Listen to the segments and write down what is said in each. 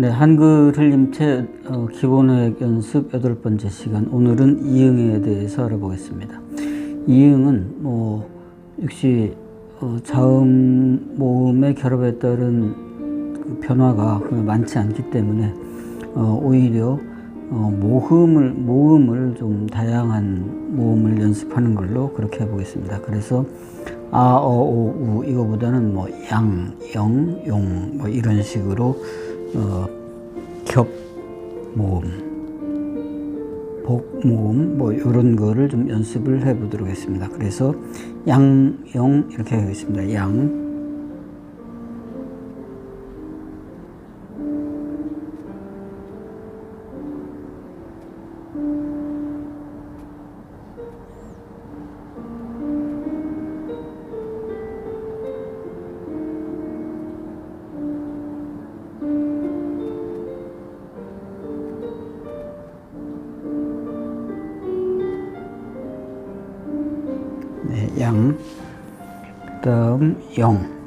네, 한글 흘림체 어, 기본어획 연습 여덟 번째 시간. 오늘은 이응에 대해서 알아보겠습니다. 이응은 뭐 역시 어, 자음 모음의 결합에 따른 그 변화가 많지 않기 때문에 어, 오히려 어, 모음을 모음을 좀 다양한 모음을 연습하는 걸로 그렇게 해보겠습니다. 그래서 아, 어, 오, 우 이거보다는 뭐 양, 영, 용 뭐 이런 식으로 어, 겹 모음, 복 모음 뭐 이런 거를 좀 연습을 해보도록 하겠습니다. 그래서 양, 영 이렇게 하겠습니다. 양, 네, 양, 그다음 영.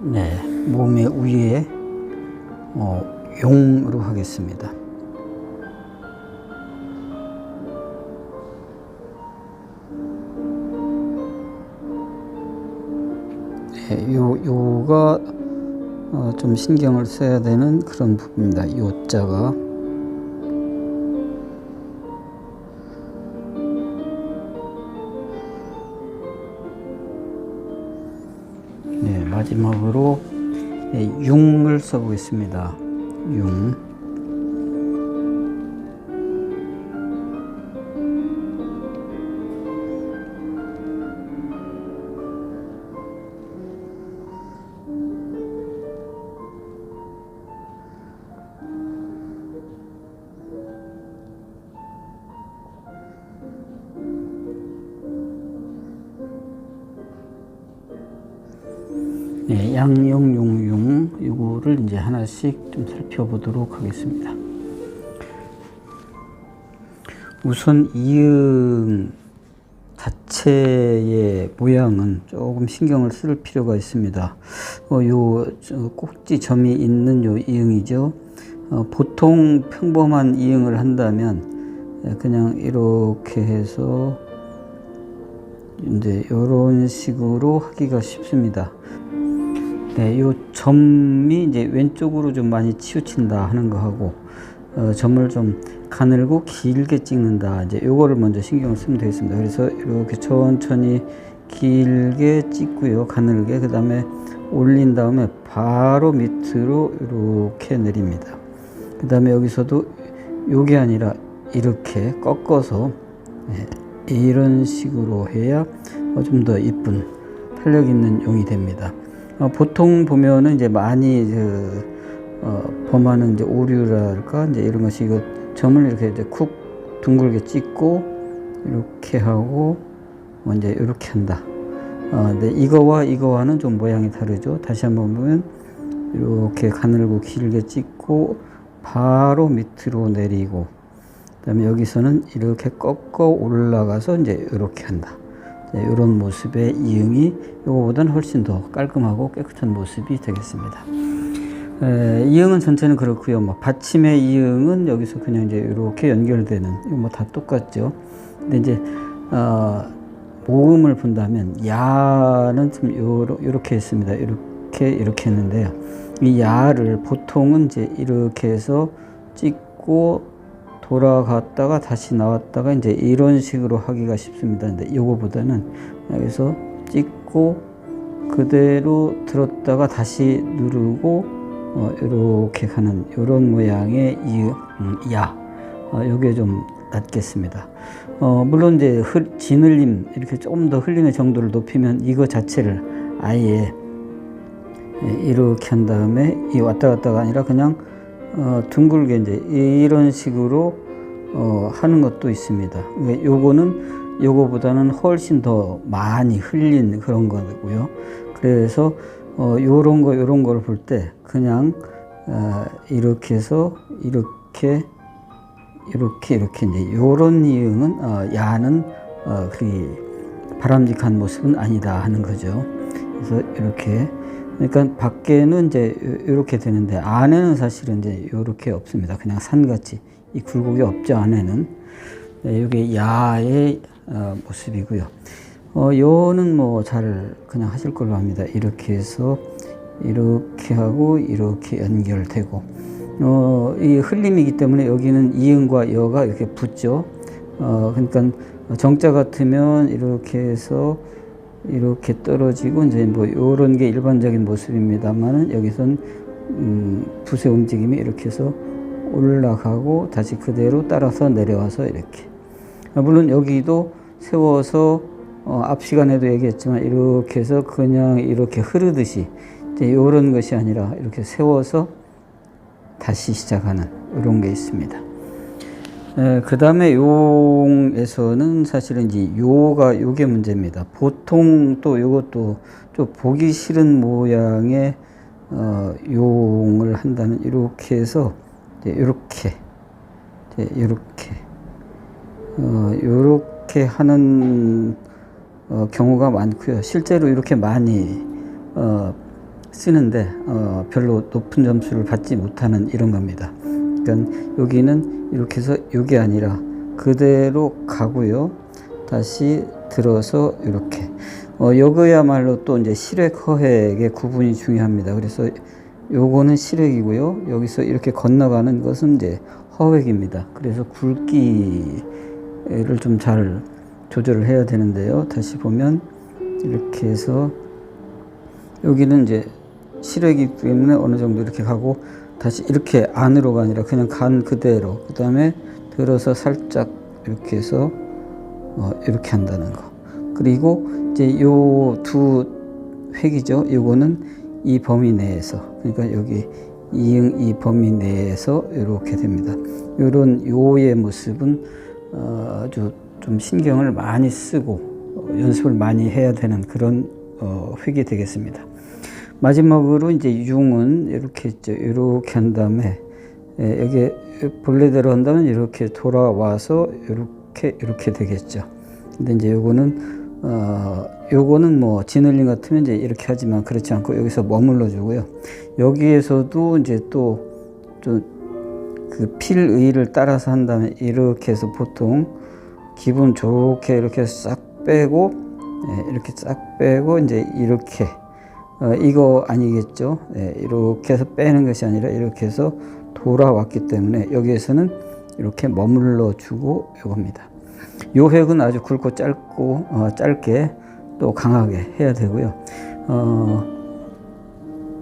네, 몸의 위에 어, 용으로 하겠습니다. 네, 요 요가 어, 좀 신경을 써야 되는 그런 부분입니다. 요 자가 네, 마지막으로 네, 융을 써보겠습니다. 융. 네, 양용용 용 이거를 이제 하나씩 좀 살펴보도록 하겠습니다. 우선 이응 자체의 모양은 조금 신경을 쓸 필요가 있습니다. 어, 요 꼭지 점이 있는 요 이응이죠. 어, 보통 평범한 이응을 한다면 그냥 이렇게 해서 이제 이런 식으로 하기가 쉽습니다. 네, 요 점이 이제 왼쪽으로 좀 많이 치우친다 하는 거 하고 어, 점을 좀 가늘고 길게 찍는다. 이제 요거를 먼저 신경을 쓰면 되겠습니다. 그래서 이렇게 천천히 길게 찍고요. 가늘게 그 다음에 올린 다음에 바로 밑으로 이렇게 내립니다. 그 다음에 여기서도 요게 아니라 이렇게 꺾어서 예, 이런 식으로 해야 좀 더 이쁜 탄력 있는 용이 됩니다. 어, 보통 보면은 이제 많이 그, 어, 범하는 이제 오류랄까 이제 이런 것이 이거 점을 이렇게 이제 쿡 둥글게 찍고 이렇게 하고 뭐 이제 이렇게 한다. 어, 근데 이거와 이거와는 좀 모양이 다르죠. 다시 한번 보면 이렇게 가늘고 길게 찍고 바로 밑으로 내리고 그다음에 여기서는 이렇게 꺾어 올라가서 이제 이렇게 한다. 이런 모습의 이응이 이거보다는 훨씬 더 깔끔하고 깨끗한 모습이 되겠습니다. 에, 이응은 전체는 그렇고요. 뭐 받침의 이응은 여기서 그냥 이제 이렇게 연결되는 뭐 다 똑같죠. 근데 이제 어, 모음을 본다면 야는 좀 요러, 요렇게 했습니다. 이렇게 이렇게 했는데요. 이 야를 보통은 이제 이렇게 해서 찍고 돌아갔다가 다시 나왔다가 이제 이런 식으로 하기가 쉽습니다. 근데 요거보다는 여기서 찍고 그대로 들었다가 다시 누르고 어, 이렇게 가는 이런 모양의 이, 음, 야 어, 요게 좀 낫겠습니다. 어, 물론 이제 흘, 진흘림 이렇게 조금 더 흘림의 정도를 높이면 이거 자체를 아예 예, 이렇게 한 다음에 이 왔다 갔다가 아니라 그냥 어, 둥글게 이제 이런 식으로 어, 하는 것도 있습니다. 요거는 요거보다는 훨씬 더 많이 흘린 그런 거고요. 그래서 어, 요런 거 요런 걸 볼 때 그냥 어, 이렇게 해서 이렇게 이렇게 이렇게 이제 요런 이응은 어, 야는 어, 그 바람직한 모습은 아니다 하는 거죠. 그래서 이렇게 그러니까 밖에는 이제 이렇게 되는데 안에는 사실은 이제 이렇게 없습니다. 그냥 산같이 이 굴곡이 없죠 안에는. 네, 이게 야의 어, 모습이고요. 어, 요는 뭐 잘 그냥 하실 걸로 합니다. 이렇게 해서 이렇게 하고 이렇게 연결되고 어, 이 흘림이기 때문에 여기는 이응과 여가 이렇게 붙죠. 어, 그러니까 정자 같으면 이렇게 해서 이렇게 떨어지고 이제 뭐 이런 게 일반적인 모습입니다만은 여기선 음, 붓의 움직임이 이렇게 해서 올라가고 다시 그대로 따라서 내려와서 이렇게 아, 물론 여기도 세워서 어, 앞 시간에도 얘기했지만 이렇게 해서 그냥 이렇게 흐르듯이 이제 이런 것이 아니라 이렇게 세워서 다시 시작하는 이런 게 있습니다. 그 다음에 용에서는 사실은 이제 요가 요게 문제입니다. 보통 또 요것도 좀 보기 싫은 모양의 어, 용을 한다면 이렇게 해서 이렇게 이렇게 어, 요렇게 하는 어, 경우가 많고요. 실제로 이렇게 많이 어, 쓰는데 어, 별로 높은 점수를 받지 못하는 이런 겁니다. 그러니까 여기는 이렇게 해서 이게 아니라 그대로 가고요. 다시 들어서 이렇게. 어, 요거야말로 또 이제 실획 허획의 구분이 중요합니다. 그래서 요거는 실획이고요. 여기서 이렇게 건너가는 것은 이제 허획입니다. 그래서 굵기를 좀 잘 조절을 해야 되는데요. 다시 보면 이렇게 해서 여기는 이제 실외이기 때문에 어느 정도 이렇게 가고 다시 이렇게 안으로가 아니라 그냥 간 그대로 그 다음에 들어서 살짝 이렇게 해서 어, 이렇게 한다는 거. 그리고 이제 요 두 획이죠. 요거는 이 범위 내에서 그러니까 여기 이응 이 범위 내에서 이렇게 됩니다. 요런 요의 모습은 어, 아주 좀 신경을 많이 쓰고 어, 연습을 많이 해야 되는 그런 어, 획이 되겠습니다. 마지막으로 이제 융은 이렇게 있죠. 이렇게 한 다음에 예, 여기 본래대로 한다면 이렇게 돌아와서 이렇게 이렇게 되겠죠. 근데 이제 요거는 어 요거는 뭐 지늘림 같으면 이제 이렇게 하지만 그렇지 않고 여기서 머물러 주고요. 여기에서도 이제 또좀 그 필의를 따라서 한다면 이렇게 해서 보통 기분 좋게 이렇게 싹 빼고 예, 이렇게 싹 빼고 이제 이렇게 어, 이거 아니겠죠? 예, 이렇게 해서 빼는 것이 아니라 이렇게 해서 돌아왔기 때문에 여기에서는 이렇게 머물러 주고 이겁니다. 요 획은 아주 굵고 짧고 어, 짧게 또 강하게 해야 되고요. 어,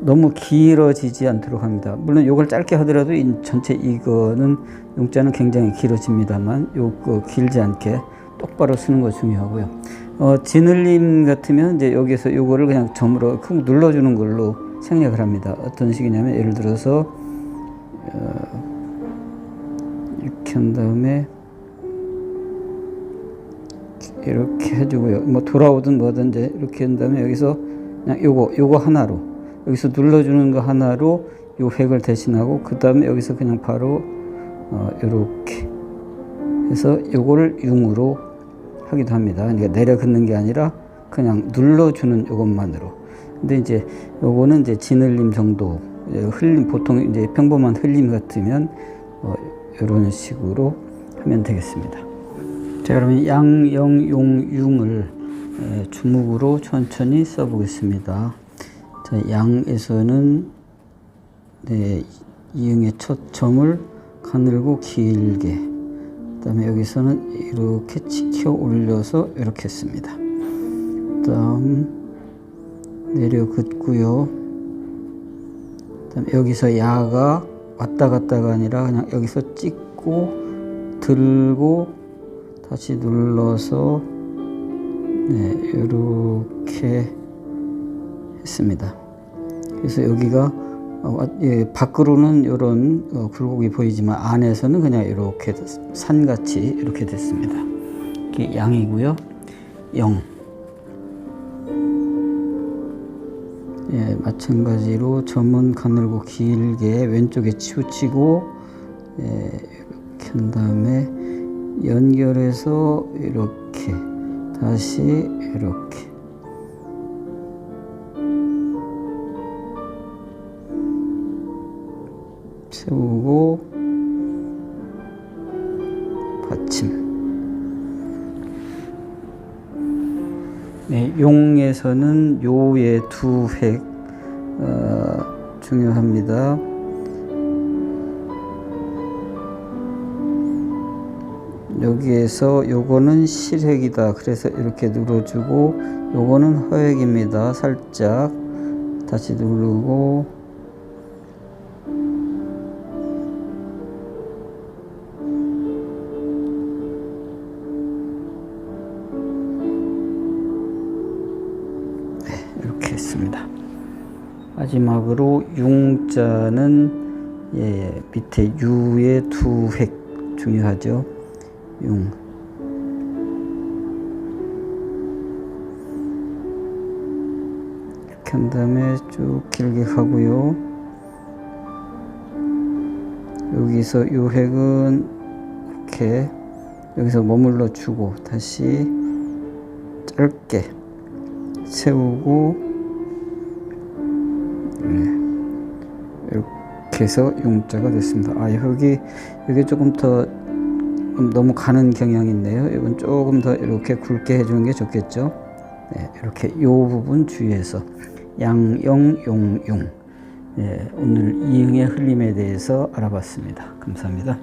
너무 길어지지 않도록 합니다. 물론 이걸 짧게 하더라도 이 전체 이거는 용자는 굉장히 길어집니다만 요거 길지 않게 똑바로 쓰는 거 중요하고요. 어, 지늘림 같으면 이제 여기서 요거를 그냥 점으로 쿡 눌러주는 걸로 생략을 합니다. 어떤 식이냐면 예를 들어서 어, 이렇게 한 다음에 이렇게 해주고요. 뭐 돌아오든 뭐든 이제 이렇게 한 다음에 여기서 그냥 요거 요거 하나로 여기서 눌러주는 거 하나로 요 획을 대신하고 그 다음에 여기서 그냥 바로 어, 이렇게 해서 요거를 융으로 하기도 합니다. 그러니까 내려 긋는 게 아니라 그냥 눌러주는 요것만으로. 근데 이제 요거는 이제 지늘림 정도 흘림 보통 이제 평범한 흘림 같으면 어, 이런 식으로 하면 되겠습니다. 자 그러면 양 영 용 융을 주목으로 천천히 써보겠습니다. 자, 양에서는 네, 이응의 첫 점을 가늘고 길게 그 다음에 여기서는 이렇게 치켜 올려서 이렇게 했습니다. 그다음 내려 긋고요. 그다음 여기서 야가 왔다 갔다가 아니라 그냥 여기서 찍고 들고 다시 눌러서 네 이렇게 했습니다. 그래서 여기가 어, 예, 밖으로는 이런 어, 굴곡이 보이지만 안에서는 그냥 이렇게 산같이 이렇게 됐습니다. 이게 양이고요. 영. 예, 마찬가지로 점은 가늘고 길게 왼쪽에 치우치고 예, 이렇게 한 다음에 연결해서 이렇게 다시 이렇게 세우고 받침 네, 용에서는 요의 두 획 어, 중요합니다. 여기에서 요거는 실획이다. 그래서 이렇게 눌러주고 요거는 허획입니다. 살짝 다시 누르고 마지막으로 융자는 예, 밑에 유의 두 획 중요하죠. 융. 이렇게 한 다음에 쭉 길게 가고요. 여기서 요 획은 이렇게 여기서 머물러 주고 다시 짧게 세우고 네. 이렇게 해서 용자가 됐습니다. 아 여기 여기 조금 더 너무 가는 경향이 있네요. 이건 조금 더 이렇게 굵게 해주는 게 좋겠죠. 네, 이렇게 요 부분 주의해서 양영 용용 예, 오늘 이응의 흘림에 대해서 알아봤습니다. 감사합니다.